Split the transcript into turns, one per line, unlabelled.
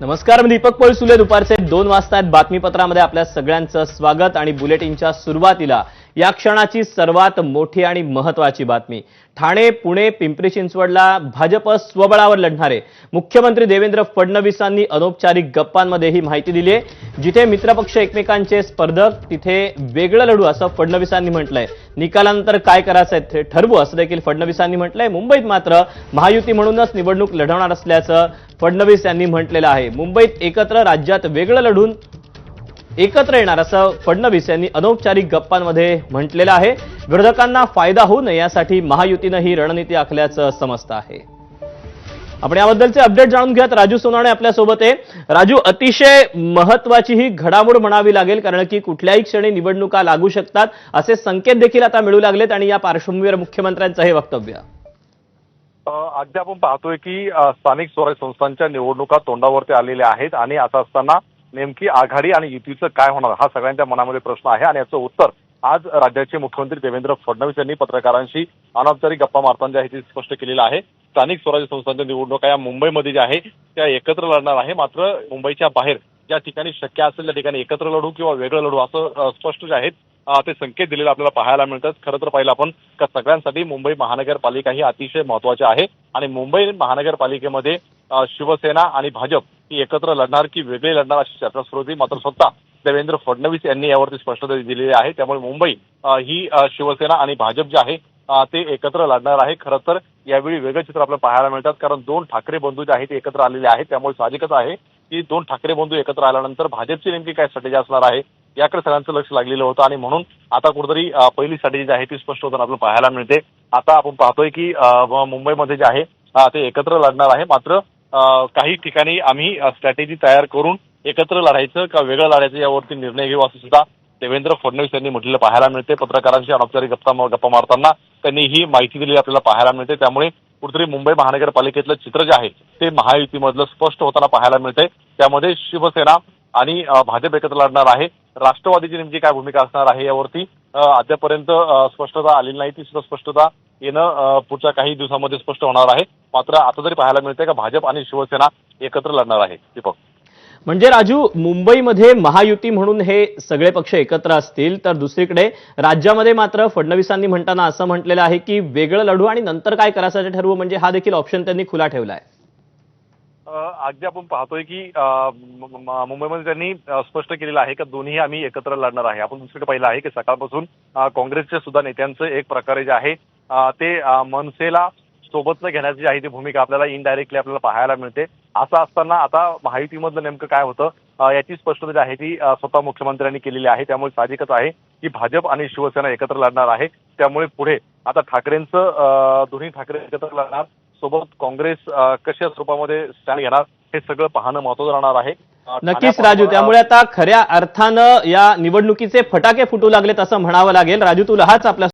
नमस्कार मी दीपक पळसुले दुपारचे दोन वाजता आहेत बातमीपत्रामध्ये आपल्या सगळ्यांचं स्वागत आणि बुलेटिनच्या सुरुवातीला या क्षणाची सर्वात मोठी आणि महत्वाची बातमी. ठाणे पुणे पिंपरी चिंचवडला भाजप स्वबळावर लढणारे. मुख्यमंत्री देवेंद्र फडणवीसांनी अनौपचारिक गप्पांमध्ये ही माहिती दिली आहे. जिथे मित्रपक्ष एकमेकांचे स्पर्धक तिथे वेगळं लढू असं फडणवीसांनी म्हटलंय. निकालानंतर काय करायचंय ते ठरवू असं देखील फडणवीसांनी म्हटलंय. मुंबईत मात्र महायुती म्हणूनच निवडणूक लढवणार असल्याचं फडणवीस यांनी म्हटलेलं आहे. मुंबईत एकत्र राज्यात वेगळं लढून एकत्र येणार असं फडणवीस यांनी अनौपचारिक गप्पांमध्ये म्हटलेलं आहे. विरोधकांना फायदा होऊ नये यासाठी महायुतीनं ही रणनीती आखल्याचं समजतं आहे. आपण याबद्दलचे अपडेट जाणून घेऊयात. राजू सोनाणे आपल्यासोबत आहे. राजू अतिशय महत्वाची ही घडामोड म्हणावी लागेल कारण की कुठल्याही क्षणी निवडणुका लागू शकतात असे संकेत देखील आता मिळू लागलेत आणि या पार्श्वभूमीवर मुख्यमंत्र्यांचं हे वक्तव्य.
अगदी आपण पाहतोय की स्थानिक स्वराज्य संस्थांच्या निवडणुका तोंडावरती आलेल्या आहेत आणि आता असताना नेमकी आघाडी आणि युतीचं काय होणार हा सगळ्यांच्या मनामध्ये प्रश्न आहे आणि याचं उत्तर आज राज्याचे मुख्यमंत्री देवेंद्र फडणवीस यांनी पत्रकारांशी अनौपचारिक गप्पा मारताना हे स्पष्ट केलेलं आहे. स्थानिक स्वराज्य संस्थांच्या निवडणुका या मुंबईमध्ये ज्या आहे त्या एकत्र लढणार आहे. मात्र मुंबईच्या बाहेर ज्या ठिकाणी शक्य असेल त्या ठिकाणी एकत्र लढू किंवा वेगळं लढू असं स्पष्ट जे आहेत ते संकेत दिलेले आपल्याला पाहायला मिळतात. खरं तर पाहिलं आपण का सगळ्यांसाठी मुंबई महानगरपालिका ही अतिशय महत्वाची आहे. आणि मुंबई महानगरपालिकेमध्ये शिवसेना आणि भाजप ही एकत्र लढणार की वेगळी लढणार अशी चर्चा सुरू होती. मात्र स्वतः देवेंद्र फडणवीस यांनी यावरती स्पष्टता दिलेली आहे. त्यामुळे मुंबई ही शिवसेना आणि भाजप जे आहे ते एकत्र लढणार आहे. खरं तर यावेळी वेगळं चित्र आपल्याला पाहायला मिळतात. कारण दोन ठाकरे बंधू जे आहेत ते एकत्र आलेले आहेत. त्यामुळे साहजिकच आहे की दोन ठाकरे बंधू एकत्र आल्यानंतर भाजपची नेमकी काय स्ट्रॅटेजी असणार आहे याकडे सगळ्यांचं लक्ष लागलेलं होतं. आणि म्हणून आता कुठेतरी पहिली स्ट्रॅटेजी जी आहे ती स्पष्ट होताना आपल्याला पाहायला मिळते. आता आपण पाहतोय की मुंबईमध्ये जे आहे ते एकत्र लढणार आहे. मात्र काही ठिकाणी आम्ही स्ट्रॅटेजी तयार करून एकत्र लढायचं का वेगळं लढायचं यावरती निर्णय घेऊ असं सुद्धा देवेंद्र फडणवीस यांनी म्हटलेलं पाहायला मिळते. पत्रकारांशी अनौपचारिक गप्पा गप्पा मारताना त्यांनी ही माहिती दिली आपल्याला पाहायला मिळते. त्यामुळे कुठेतरी मुंबई महानगरपालिकेतलं चित्र जे आहे ते महायुतीमधलं स्पष्ट होताना पाहायला मिळते त्यामध्ये शिवसेना आणि भाजप एकत्र लढणार आहे. राष्ट्रवादीची नेमकी काय भूमिका असणार आहे यावरती अद्यापर्यंत स्पष्टता आलेली नाही. ती सुद्धा स्पष्टता येणं पुढच्या काही दिवसामध्ये स्पष्ट होणार आहे. मात्र आता तरी पाहायला मिळते का भाजप आणि शिवसेना एकत्र लढणार आहे दीपक?
म्हणजे राजू मुंबईमध्ये महायुती म्हणून हे सगळे पक्ष एकत्र असतील तर दुसरीकडे राज्यामध्ये मात्र फडणवीसांनी म्हणताना असं म्हटलेलं आहे की वेगळं लढू आणि नंतर काय करायचं ठरवू म्हणजे हा देखील ऑप्शन त्यांनी खुला ठेवला आहे
अगदी आपण पाहतोय की मुंबईमध्ये त्यांनी स्पष्ट केलेलं आहे की दोन्ही आम्ही एकत्र लढणार आहे. आपण दुसरीकडे पाहिलं आहे की सकाळपासून काँग्रेसच्या सुद्धा नेत्यांचं एक प्रकारे जे आहे ते मनसेला सोबत न घेण्याची आहे ती भूमिका आपल्याला इनडायरेक्टली आपल्याला पाहायला मिळते. असं असताना आता महायुतीमधलं नेमकं काय होतं याची स्पष्टता जी आहे ती स्वतः मुख्यमंत्र्यांनी केलेली आहे. त्यामुळे साहजिकच आहे की भाजप आणि शिवसेना एकत्र लढणार आहे. त्यामुळे पुढे आता ठाकरेंचं दोन्ही ठाकरे एकत्र लढणार सोबत काँग्रेस कशा स्वरूपामध्ये स्टँड घेणार हे सगळं पाहणं महत्वाचं राहणार आहे.
नक्कीच राजू त्यामुळे आता खऱ्या अर्थानं या निवडणुकीचे फटाके फुटू लागलेत असं म्हणावं लागेल. राजू तू लहाच आपल्या